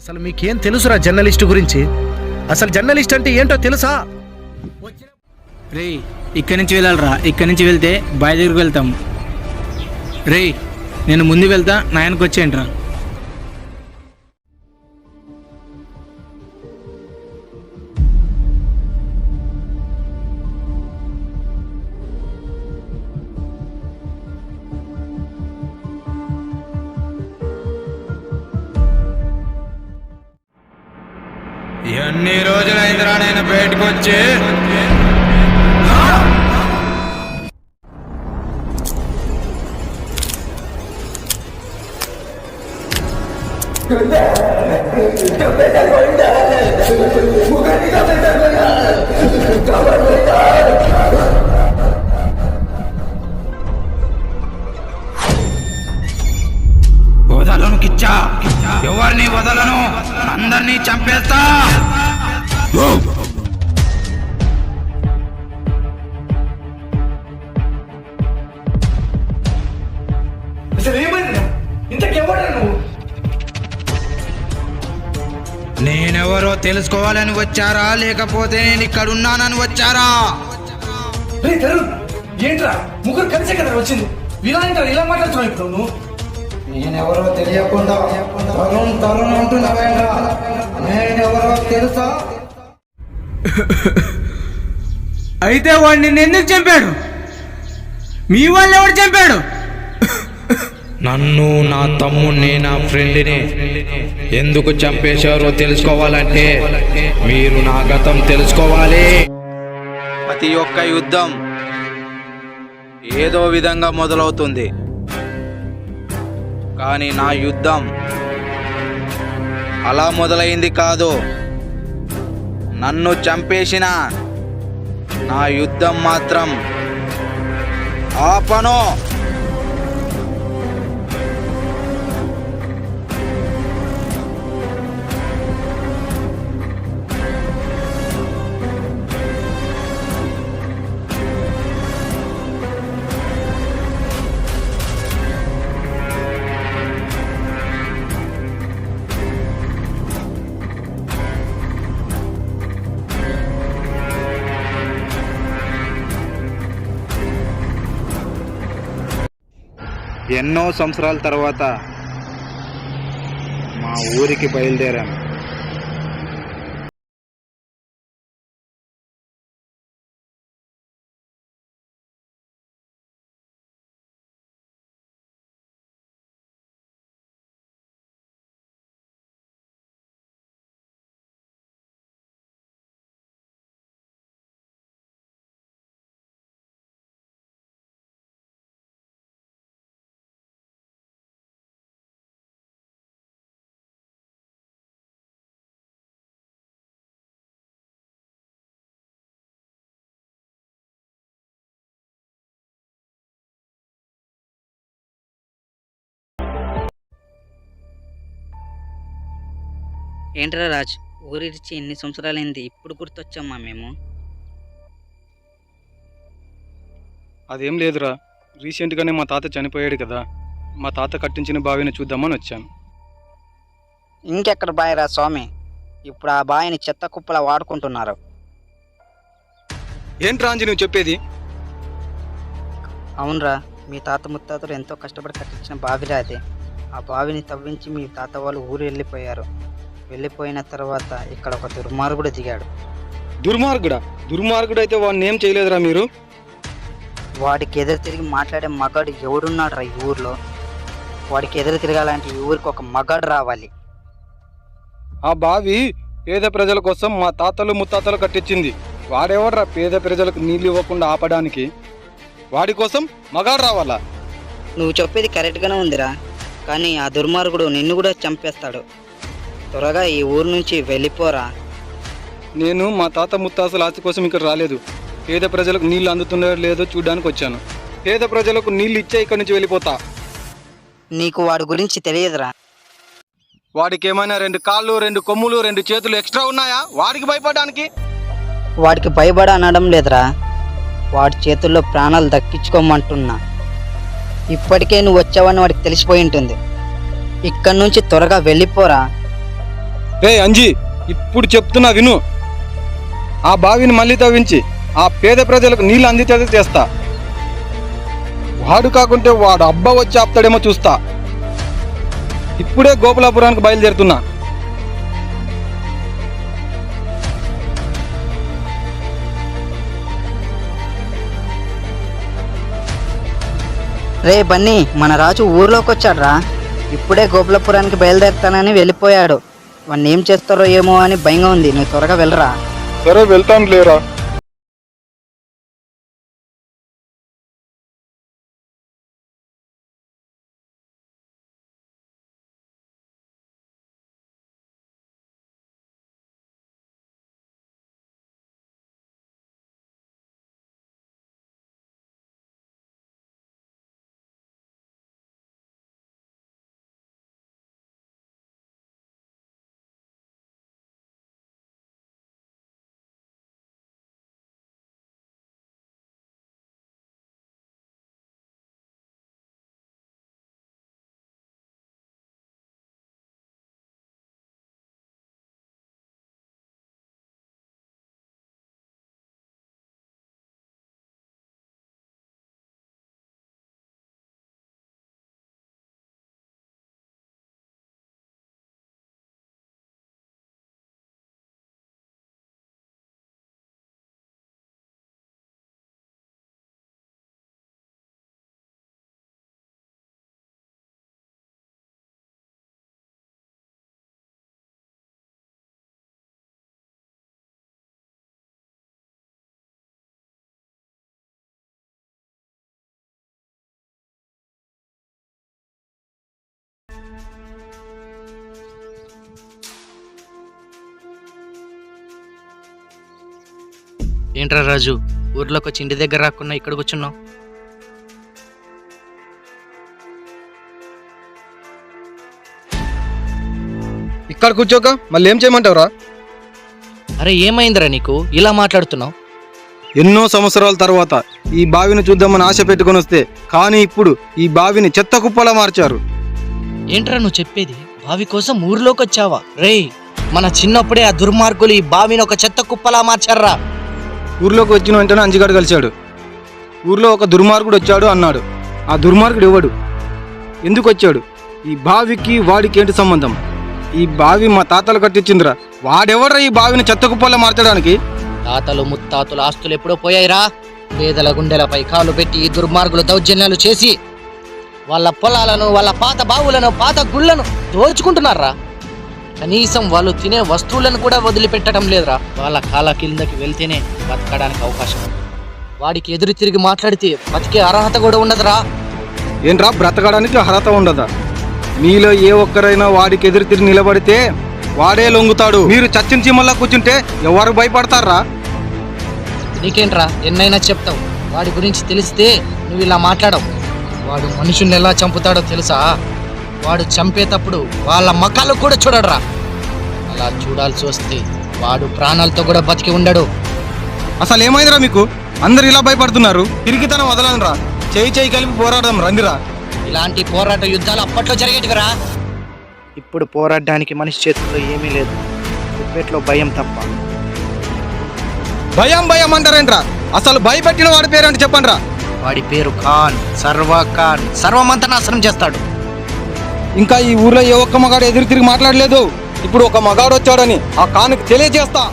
అసలు మీకేం తెలుసురా జర్నలిస్ట్ గురించి? అసలు జర్నలిస్ట్ అంటే ఏంటో తెలుసా? రే ఇక్కడి నుంచి వెళ్ళాలిరా. ఇక్కడి నుంచి వెళ్తే బయ దగ్గరికి వెళ్తాం. రే నేను ముందు వెళ్తా నాయనకు వచ్చేయండి ఎన్ని రోజులైందిరా నేను బయటకు వచ్చి వదలను కిచ్చా. ఎవరిని వదలను? అందరినీ చంపేస్తా. నేనెవరో తెలుసుకోవాలని వచ్చారా? లేకపోతే నేను ఇక్కడ ఉన్నానని వచ్చారా ఏంట్రా? ముగ్గురు కలిసే కదా వచ్చింది. ఇలా ఇలా మాట్లాడుతున్నావు ఇప్పుడు నువ్వు? నేనెవరో తెలియకుండా తరుణ్ తరుణ్ అంటున్నావేంట్రా నేనెవరో తెలుసా? అయితే వాడు నిన్ను ఎందుకు చంపాడు. మీ వాళ్ళు ఎవడు చంపాడు? నన్ను నా తమ్ముణ్ణి నా ఫ్రెండ్ని ఎందుకు చంపేశారో తెలుసుకోవాలంటే మీరు నా గతం తెలుసుకోవాలి. ప్రతి ఒక్క యుద్ధం ఏదో విధంగా మొదలవుతుంది. కానీ నా యుద్ధం అలా మొదలైంది కాదు. నన్ను చంపేసిన నా యుద్ధం మాత్రం ఆపను. ఎన్నో సంవత్సరాల తర్వాత మా ఊరికి బయలుదేరాను. ఏంట్రా రాజ్? ఊరిడిచి ఎన్ని సంవత్సరాలైంది? ఇప్పుడు గుర్తొచ్చామ్మా మేము? అదేం లేదురా. రీసెంట్గానే మా తాత చనిపోయాడు కదా. మా తాత కట్టించిన బావిని చూద్దామని వచ్చాను. ఇంకెక్కడ బాయరా స్వామి? ఇప్పుడు ఆ బావిని చెత్త కుప్పలా వాడుకుంటున్నారు. ఏంట్రా అంజి నువ్వు చెప్పేది? అవునరా మీ తాత ముత్తాతలు ఎంతో కష్టపడి కట్టించిన బావిరా అది. ఆ బావిని తవ్వించి మీ తాత వాళ్ళు ఊరు వెళ్ళిపోయారు. వెళ్ళిపోయిన తర్వాత ఇక్కడ ఒక దుర్మార్గుడు దిగాడు. దుర్మార్గుడా? దుర్మార్గుడు అయితే వాడిని ఏం చేయలేదురా మీరు? వాడికి ఎదురు తిరిగి మాట్లాడే మగాడు ఎవడున్నాడు రా ఈ ఊర్లో? వాడికి ఎదురు తిరగాలంటే ఈ ఊరికి ఒక మగాడు రావాలి. ఆ బావి పేద ప్రజల కోసం మా తాతలు ముత్తాతలు కట్టించింది. వాడెవడ్రా పేద ప్రజలకు నీళ్ళు ఇవ్వకుండా ఆపడానికి? వాడి కోసం మగాడు రావాలా? నువ్వు చెప్పేది కరెక్ట్గానే ఉందిరా. కానీ ఆ దుర్మార్గుడు నిన్ను కూడా చంపేస్తాడు. త్వరగా ఈ ఊరు నుంచి వెళ్ళిపోరా. నేను మా తాత ముత్తాతల ఆస్తి కోసం ఇక్కడ రాలేదు. పేద ప్రజలకు నీళ్ళు అందుతున్నాయో లేదో చూడడానికి వచ్చాను. పేద ప్రజలకు నీళ్ళు ఇచ్చే ఇక్కడి నుంచి వెళ్ళిపోతా. నీకు వాడి గురించి తెలియదురా. వాడికి ఏమైనా రెండు కాళ్ళు రెండు కొమ్ములు రెండు చేతులు ఎక్స్ట్రా ఉన్నాయా? వాడికి భయపడడానికి? వాడికి భయపడ అనడం లేదురా. వాడి చేతుల్లో ప్రాణాలు దక్కించుకోమంటున్నా. ఇప్పటికే నువ్వు వచ్చావని వాడికి తెలిసిపోయి ఉంటుంది. ఇక్కడి నుంచి త్వరగా వెళ్ళిపోరా. రే అంజీ ఇప్పుడు చెప్తున్నా విను. ఆ బావిని మళ్ళీ తవ్వించి ఆ పేద ప్రజలకు నీళ్ళు అందించేది చేస్తా వాడు కాకుంటే వాడు అబ్బా వచ్చి ఆపుతాడేమో చూస్తా. ఇప్పుడే గోపులాపురానికి బయలుదేరుతున్నా. రే బన్నీ మన రాజు ఊర్లోకి వచ్చాడ్రా ఇప్పుడే గోపులపురానికి బయలుదేరుతానని వెళ్ళిపోయాడు. వాడిని ఏం చేస్తారో ఏమో అని భయంగా ఉంది. నువ్వు త్వరగా వెళ్ళరా? సరే వెళ్తాను లేరా? ఏంట్రా రాజు? ఊర్లోకి వచ్చి ఇంటి దగ్గర రాకుండా ఇక్కడ కూర్చున్నావు? ఇక్కడ కూర్చోక మళ్ళీ ఏం చేయమంటావురా? అరే ఏమైందిరా నీకు? ఇలా మాట్లాడుతున్నావు? ఎన్నో సంవత్సరాల తర్వాత ఈ బావిని చూద్దామని ఆశ పెట్టుకొని వస్తే కానీ ఇప్పుడు ఈ బావిని చెత్త కుప్పలా మార్చారు. ఏంట్రా నువ్వు చెప్పేది? బావి కోసం ఊర్లోకి వచ్చావా? రేయ్ మన చిన్నప్పుడే ఆ దుర్మార్గులు ఈ బావిని ఒక చెత్త కుప్పలా మార్చారా ఊర్లోకి వచ్చిన వెంటనే అంజిగాడు కలిశాడు. ఊర్లో ఒక దుర్మార్గుడు వచ్చాడు అన్నాడు. ఆ దుర్మార్గుడు ఎవడు? ఎందుకు వచ్చాడు? ఈ బావికి వాడికి ఏంటి సంబంధం? ఈ బావి మా తాతలు కట్టించిందిరా వాడెవడ్రా ఈ బావిని చెత్త కుప్పలా మార్చడానికి? తాతలు ముత్తాతలు ఆస్తులు ఎప్పుడో పోయాయిరా. పేదల గుండెలపై కాలు పెట్టి ఈ దుర్మార్గులు దౌర్జన్యాలు చేసి వాళ్ళ పొలాలను వాళ్ళ పాత బావులను పాత గుళ్ళను దోచుకుంటున్నారా? కనీసం వాళ్ళు తినే వస్తువులను కూడా వదిలిపెట్టడం లేదురా. వాళ్ళ కాళ్ళ కిందకి వెళ్తేనే బతకడానికి అవకాశం. వాడికి ఎదురు తిరిగి మాట్లాడితే బతికే అర్హత కూడా ఉండదురా. ఏంట్రా బ్రతకడానికి అర్హత ఉండదా? మీలో ఏ ఒక్కరైనా వాడికి ఎదురు తిరిగి నిలబడితే వాడే లొంగుతాడు. మీరు చచ్చిన చీమల్లా కూర్చుంటే ఎవరు భయపడతారా? నీకేంట్రా ఎన్నైనా చెప్తావు. వాడి గురించి తెలిస్తే నువ్వు ఇలా మాట్లాడవు. వాడు మనుషుల్ని ఎలా చంపుతాడో తెలుసా? వాడు చంపేటప్పుడు వాళ్ళ మకాలు కూడా చూడడరా. అలా చూడాల్సి వస్తే వాడు ప్రాణాలతో కూడా బతికి ఉండడు. అసలు ఏమైందిరా మీకు? అందరు ఇలా భయపడుతున్నారు. తిరిగితనం వదలనురా. చేయి చేయి కలిపి పోరాడదాం రండిరా. ఇలాంటి పోరాట యుద్ధాలు అప్పట్లో జరిగేటివిరా. ఇప్పుడు పోరాడడానికి మనిషి చేతుల్లో ఏమీ లేదు. గుప్పెట్లో భయం తప్ప. భయం భయం అంటారేంట్రా? అసలు భయపెట్టిన వాడి పేరేంటి చెప్పండిరా? వాడి పేరు ఖాన్ సర్వ ఖాన్. సర్వమంతా నాశనం చేస్తాడు. ఇంకా ఈ ఊర్లో ఏ ఒక్క మగాడు ఎదురు తిరిగి మాట్లాడలేదు. ఇప్పుడు ఒక మగాడు వచ్చాడని ఆ ఖాన్కి తెలియజేస్తా.